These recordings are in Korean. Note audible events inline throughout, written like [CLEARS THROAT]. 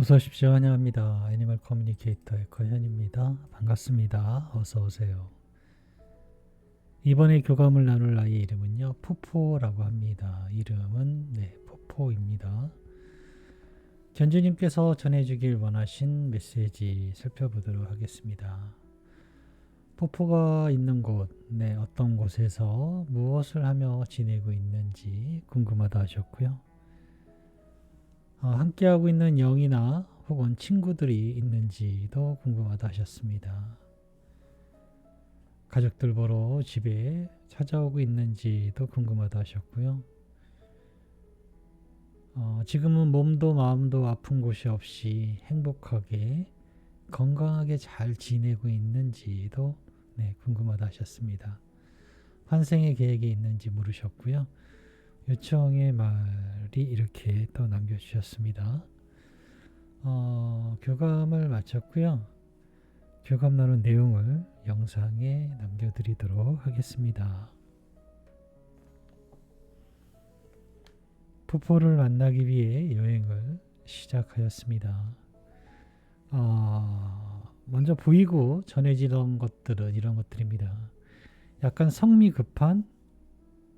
어서 오십시오. 환영합니다. 애니멀 커뮤니케이터의 거현입니다. 반갑습니다. 어서 오세요. 이번에 교감을 나눌 아이의 이름은요. 포포라고 합니다. 이름은 네, 포포입니다. 견주님께서 전해주길 원하신 메시지 살펴보도록 하겠습니다. 포포가 있는 곳, 네, 어떤 곳에서 무엇을 하며 지내고 있는지 궁금하다 하셨고요. 어, 함께하고 있는 영이나 혹은 친구들이 있는지도 궁금하다 하셨습니다. 가족들 보러 집에 찾아오고 있는지도 궁금하다 하셨고요. 어, 지금은 몸도 마음도 아픈 곳이 없이 행복하게 건강하게 잘 지내고 있는지도 네, 궁금하다 하셨습니다. 환생의 계획이 있는지 물으셨고요. 요청의 말이 이렇게 또 남겨주셨습니다. 어, 교감을 마쳤고요. 교감 나눈 내용을 영상에 남겨드리도록 하겠습니다. 푸포를 만나기 위해 여행을 시작하였습니다. 어, 먼저 보이고 전해지던 것들은 이런 것들입니다. 약간 성미 급한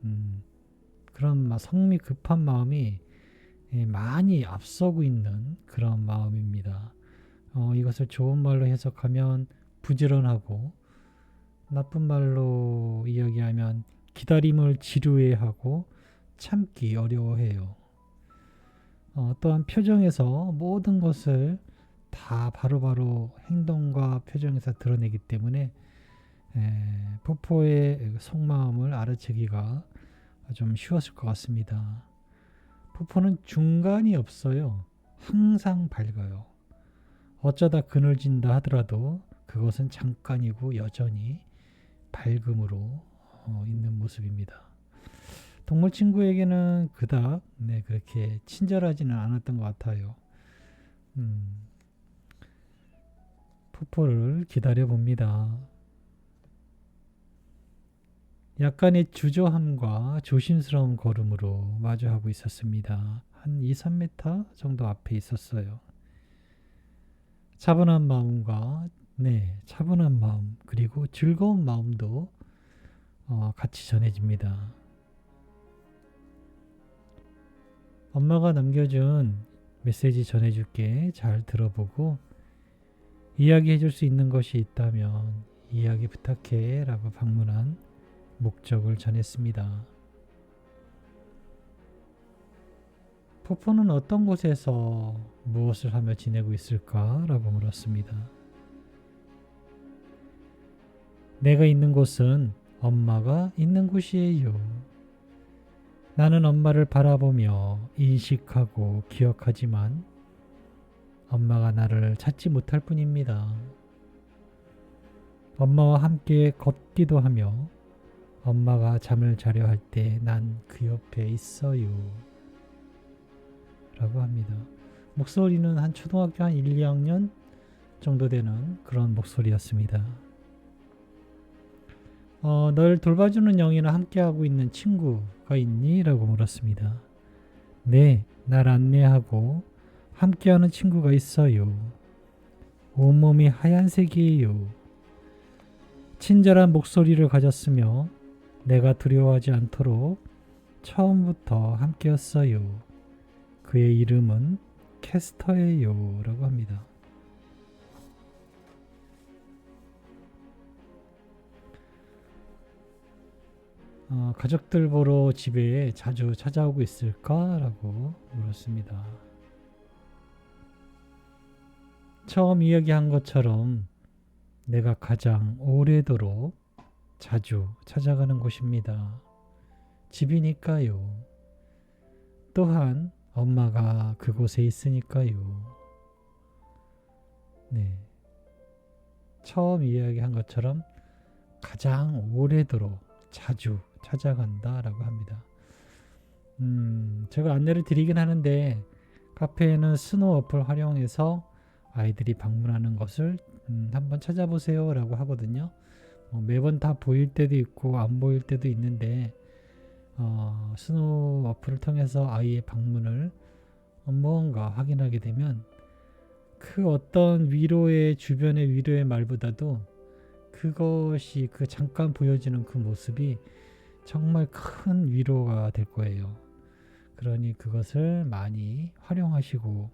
음, 그런 성미 급한 마음이 예, 많이 앞서고 있는 그런 마음입니다. 어, 이것을 좋은 말로 해석하면 부지런하고 나쁜 말로 이야기하면 기다림을 지루해하고 참기 어려워해요. 어, 또한 표정에서 모든 것을 다 바로바로 행동과 표정에서 드러내기 때문에 에, 포포의 속마음을 알아채기가 좀 쉬웠을 것 같습니다. 포포는 중간이 없어요. 항상 밝아요. 어쩌다 그늘진다 하더라도 그것은 잠깐이고 여전히 밝음으로 어, 있는 모습입니다. 동물 친구에게는 그닥 네, 그렇게 친절하지는 않았던 것 같아요. 음, 포포를 기다려 봅니다. 약간의 주저함과 조심스러운 걸음으로 마주하고 있었습니다. 한 2, 3m 정도 앞에 있었어요. 차분한 마음과 네, 차분한 마음 그리고 즐거운 마음도 어, 같이 전해집니다. 엄마가 남겨준 메시지 전해줄게 잘 들어보고 이야기해 줄 수 있는 것이 있다면 이야기 부탁해 라고 방문한 목적을 전했습니다. 포포는 어떤 곳에서 무엇을 하며 지내고 있을까? 라고 물었습니다. 내가 있는 곳은 엄마가 있는 곳이에요. 나는 엄마를 바라보며 인식하고 기억하지만 엄마가 나를 찾지 못할 뿐입니다. 엄마와 함께 걷기도 하며 엄마가 잠을 자려 할 때 난 그 옆에 있어요. 라고 합니다. 목소리는 한 초등학교 한 1, 2학년 정도 되는 그런 목소리였습니다. 어, 널 돌봐주는 영이나 함께하고 있는 친구가 있니? 라고 물었습니다. 네, 날 안내하고 함께하는 친구가 있어요. 온몸이 하얀색이에요. 친절한 목소리를 가졌으며 내가 두려워하지 않도록 처음부터 함께였어요. 그의 이름은 캐스터예요. 라고 합니다. 어, 가족들 보러 집에 자주 찾아오고 있을까? 라고 물었습니다. 처음 이야기한 것처럼 내가 가장 오래도록 자주 찾아가는 곳입니다. 집이니까요. 또한 엄마가 그곳에 있으니까요. 네. 처음 이야기한 것처럼 가장 오래도록 자주 찾아간다라고 합니다. 음, 제가 안내를 드리긴 하는데 카페에는 스노우 어플 활용해서 아이들이 방문하는 것을 음, 한번 찾아보세요라고 하거든요. 어, 매번 다 보일 때도 있고 안 보일 때도 있는데 어, 스노우 어플을 통해서 아이의 방문을 무언가 확인하게 되면 그 어떤 위로의 주변의 위로의 말보다도 그것이 그 잠깐 보여지는 그 모습이 정말 큰 위로가 될 거예요. 그러니 그것을 많이 활용하시고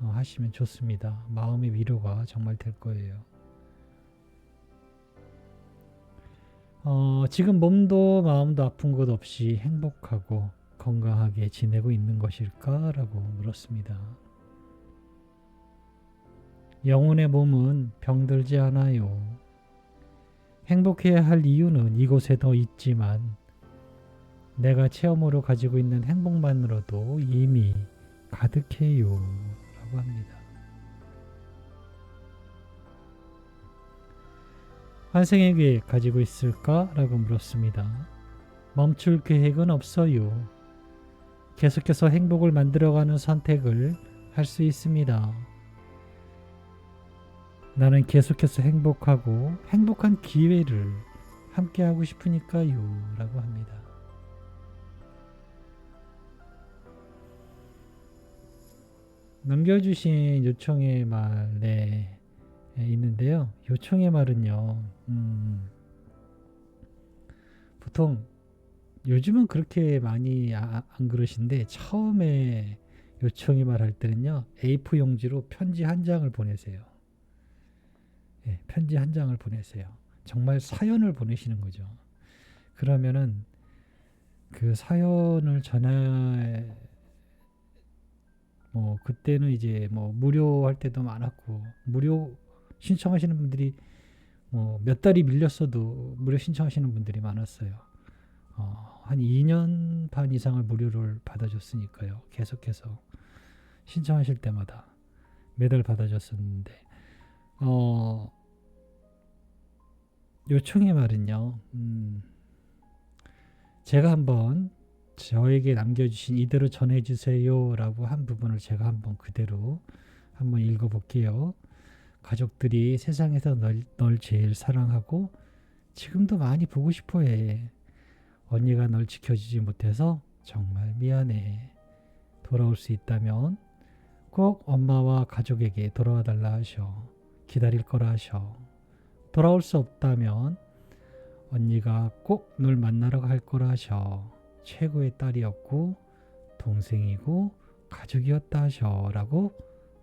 어, 하시면 좋습니다. 마음의 위로가 정말 될 거예요. 어, 지금 몸도 마음도 아픈 것 없이 행복하고 건강하게 지내고 있는 것일까라고 물었습니다. 영혼의 몸은 병들지 않아요. 행복해야 할 이유는 이곳에 더 있지만 내가 체험으로 가지고 있는 행복만으로도 이미 가득해요. 라고 합니다. 환생의 계획 가지고 있을까? 라고 물었습니다. 멈출 계획은 없어요. 계속해서 행복을 만들어가는 선택을 할 수 있습니다. 나는 계속해서 행복하고 행복한 기회를 함께 하고 싶으니까요. 라고 합니다. 남겨주신 요청의 말에 있는데요. 요청의 말은요. 음, 보통 요즘은 그렇게 많이 아- 안 그러신데 처음에 요청의 말 할 때는요. A4 용지로 편지 한 장을 보내세요. 예, 편지 한 장을 보내세요. 정말 사연을 보내시는 거죠. 그러면은 그 사연을 전해 뭐 그때는 이제 뭐 무료 할 때도 많았고 무료 신청하시는 분들이 뭐몇 달이 밀렸어도 무료 신청하시는 분들이 많았어요. 어, 한 2년 반 이상을 무료를 받아줬으니까요. 계속해서 신청하실 때마다 매달 받아줬었는데 어, 요청의 말은요. 음, 제가 한번 저에게 남겨주신 이대로 전해주세요라고 한 부분을 제가 한번 그대로 한번 읽어볼게요. 가족들이 세상에서 널, 널 제일 사랑하고 지금도 많이 보고 싶어 해. 언니가 널 지켜주지 못해서 정말 미안해. 돌아올 수 있다면 꼭 엄마와 가족에게 돌아와 달라 하셔. 기다릴 거라 하셔. 돌아올 수 없다면 언니가 꼭 널 만나러 갈 거라 하셔. 최고의 딸이었고 동생이고 가족이었다 하셔라고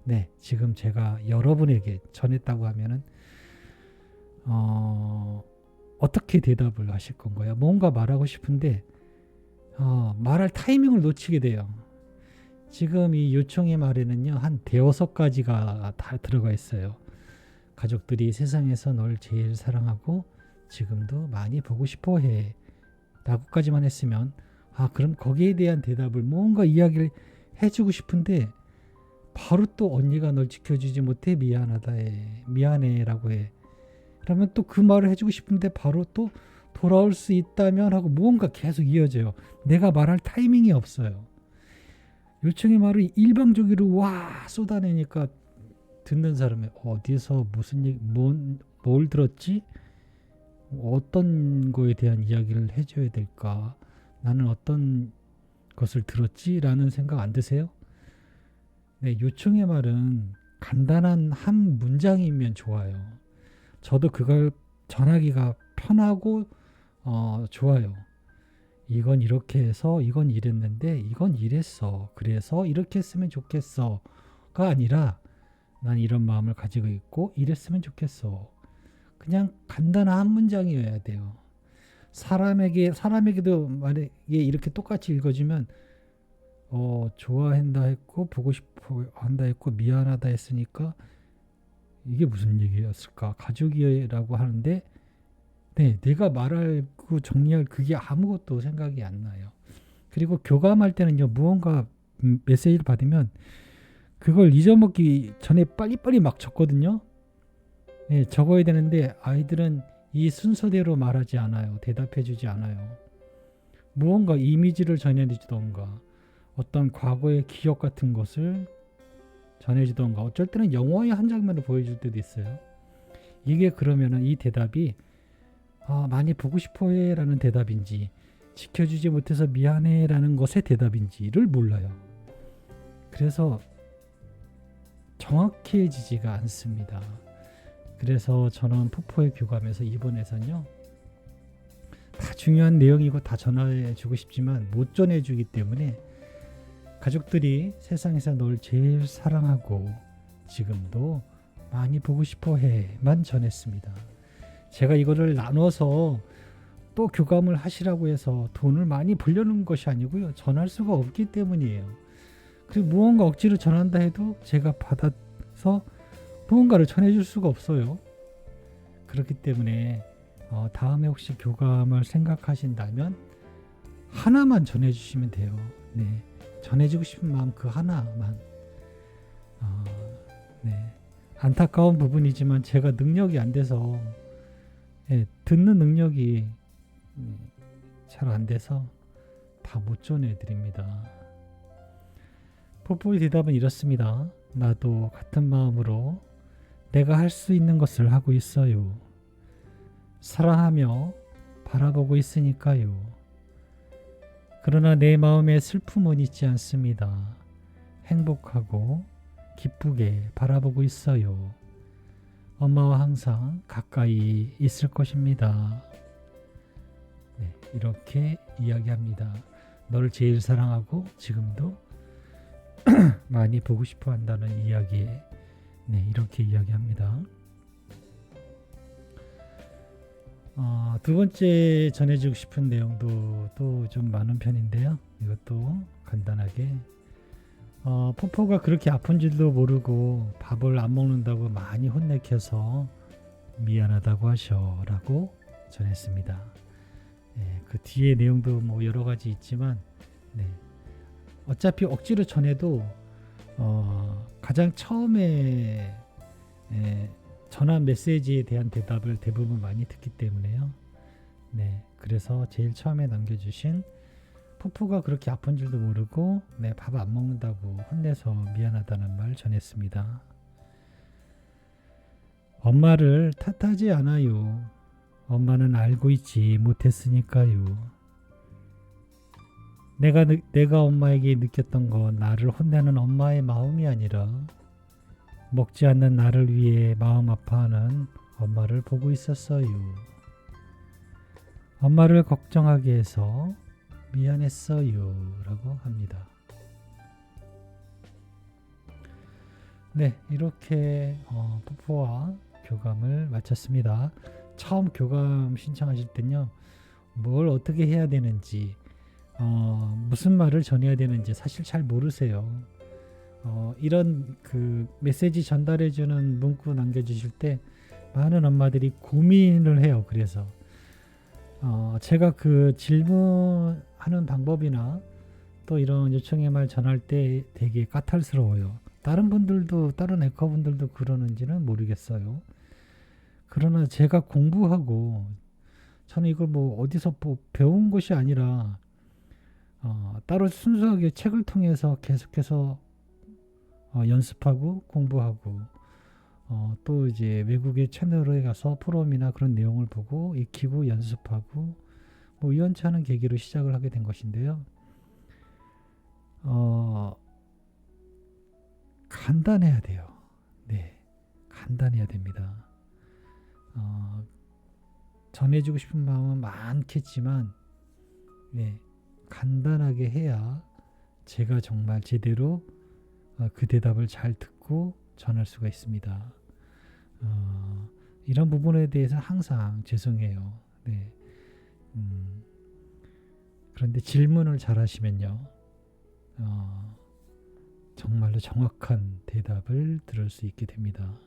네 지금 제가 여러분에게 전했다고 하면은 어 어떻게 대답을 하실 건가요? 뭔가 말하고 싶은데 어, 말할 타이밍을 놓치게 돼요. 지금 이 요청의 말에는요 한 대여섯 가지가 다 들어가 있어요. 가족들이 세상에서 널 제일 사랑하고 지금도 많이 보고 싶어해. 라고까지만 했으면 아 그럼 거기에 대한 대답을 뭔가 이야기를 해주고 싶은데 바로 또 언니가 널 지켜주지 못해 미안하다 해 미안해라고 해. 그러면 또 그 말을 해주고 싶은데 바로 또 돌아올 수 있다면 하고 무언가 계속 이어져요. 내가 말할 타이밍이 없어요. 요청의 말을 일방적으로 와 쏟아내니까 듣는 사람이 어디서 무슨 얘기 뭔, 뭘 들었지? 어떤 거에 대한 이야기를 해줘야 될까? 나는 어떤 것을 들었지라는 생각 안 드세요? 네, 요청의 말은 간단한 한 문장이면 좋아요. 저도 그걸 전하기가 편하고 어, 좋아요. 이건 이렇게 해서 이건 이랬는데 이건 이랬어. 그래서 이렇게 했으면 좋겠어가 아니라 난 이런 마음을 가지고 있고 이랬으면 좋겠어. 그냥 간단한 한 문장이어야 돼요. 사람에게 사람에게도 만약에 이렇게 똑같이 읽어주면 어 좋아한다 했고 보고 싶어 한다 했고 미안하다 했으니까 이게 무슨 얘기였을까 가족이라고 하는데 네 내가 말하고 정리할 그게 아무것도 생각이 안 나요 그리고 교감할 때는요 무언가 메시지를 받으면 그걸 잊어먹기 전에 빨리빨리 막 적거든요 네, 적어야 되는데 아이들은 이 순서대로 말하지 않아요. 대답해주지 않아요. 무언가 이미지를 전해주던가 어떤 과거의 기억 같은 것을 전해주던가 어쩔 때는 영화의 한 장면을 보여줄 때도 있어요. 이게 그러면은 이 대답이 아, 많이 보고 싶어해라는 대답인지 지켜주지 못해서 미안해라는 것의 대답인지를 몰라요. 그래서 정확해지지가 않습니다. 그래서 저는 포포의 교감에서 이번에선요 다 중요한 내용이고 다 전해주고 싶지만 못 전해주기 때문에 가족들이 세상에서 널 제일 사랑하고 지금도 많이 보고 싶어 해만 전했습니다. 제가 이거를 나눠서 또 교감을 하시라고 해서 돈을 많이 벌려는 것이 아니고요. 전할 수가 없기 때문이에요. 그리고 무언가 억지로 전한다 해도 제가 받아서 무언가를 전해줄 수가 없어요. 그렇기 때문에 어, 다음에 혹시 교감을 생각하신다면 하나만 전해주시면 돼요. 네, 전해주고 싶은 마음 그 하나만. 어, 네, 안타까운 부분이지만 제가 능력이 안 돼서 예, 듣는 능력이 잘 안 돼서 다 못 전해드립니다. 포포의 대답은 이렇습니다. 나도 같은 마음으로 내가 할 수 있는 것을 하고 있어요. 사랑하며 바라보고 있으니까요. 그러나 내 마음에 슬픔은 있지 않습니다. 행복하고 기쁘게 바라보고 있어요. 엄마와 항상 가까이 있을 것입니다. 네, 이렇게 이야기합니다. 너를 제일 사랑하고 지금도 [CLEARS THROAT] 많이 보고 싶어 한다는 이야기에 네, 이렇게 이야기합니다. 어, 두 번째 전해주고 싶은 내용도 또 좀 많은 편인데요. 이것도 간단하게 어, 포포가 그렇게 아픈 줄도 모르고 밥을 안 먹는다고 많이 혼내켜서 미안하다고 하셔라고 전했습니다. 네, 그 뒤에 내용도 뭐 여러 가지 있지만 네, 어차피 억지로 전해도 어, 가장 처음에 에, 전한 메시지에 대한 대답을 대부분 많이 듣기 때문에요. 네, 그래서 제일 처음에 남겨주신 푸푸가 그렇게 아픈 줄도 모르고 네, 밥 안 먹는다고 혼내서 미안하다는 말 전했습니다. 엄마를 탓하지 않아요. 엄마는 알고 있지 못했으니까요. 내가 느, 내가 엄마에게 느꼈던 건 나를 혼내는 엄마의 마음이 아니라 먹지 않는 나를 위해 마음 아파하는 엄마를 보고 있었어요. 엄마를 걱정하게 해서 미안했어요. 라고 합니다. 네, 이렇게 어, 뽀뽀와 교감을 마쳤습니다. 처음 교감 신청하실 때는요, 뭘 어떻게 해야 되는지, 어, 무슨 말을 전해야 되는지 사실 잘 모르세요. 어, 이런 그 메시지 전달해주는 문구 남겨주실 때 많은 엄마들이 고민을 해요. 그래서 어, 제가 그 질문하는 방법이나 또 이런 요청의 말 전할 때 되게 까탈스러워요. 다른 분들도 다른 에커분들도 그러는지는 모르겠어요. 그러나 제가 공부하고 저는 이걸 뭐 어디서 뭐 배운 것이 아니라 어, 따로 순수하게 책을 통해서 계속해서 어, 연습하고 공부하고 어, 또 이제 외국의 채널에 가서 포럼이나 그런 내용을 보고 익히고 연습하고 뭐 우연찮은 계기로 시작을 하게 된 것인데요. 어, 간단해야 돼요. 네, 간단해야 됩니다. 어, 전해주고 싶은 마음은 많겠지만, 네, 간단하게 해야 제가 정말 제대로 어, 그 대답을 잘 듣고 전할 수가 있습니다. 어, 이런 부분에 대해서 항상 죄송해요. 네. 음, 그런데 질문을 잘 하시면요. 어, 정말로 정확한 대답을 들을 수 있게 됩니다.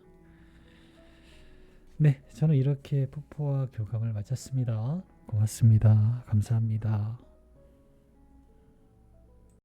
네, 저는 이렇게 푸푸와 교감을 마쳤습니다. 고맙습니다. 감사합니다.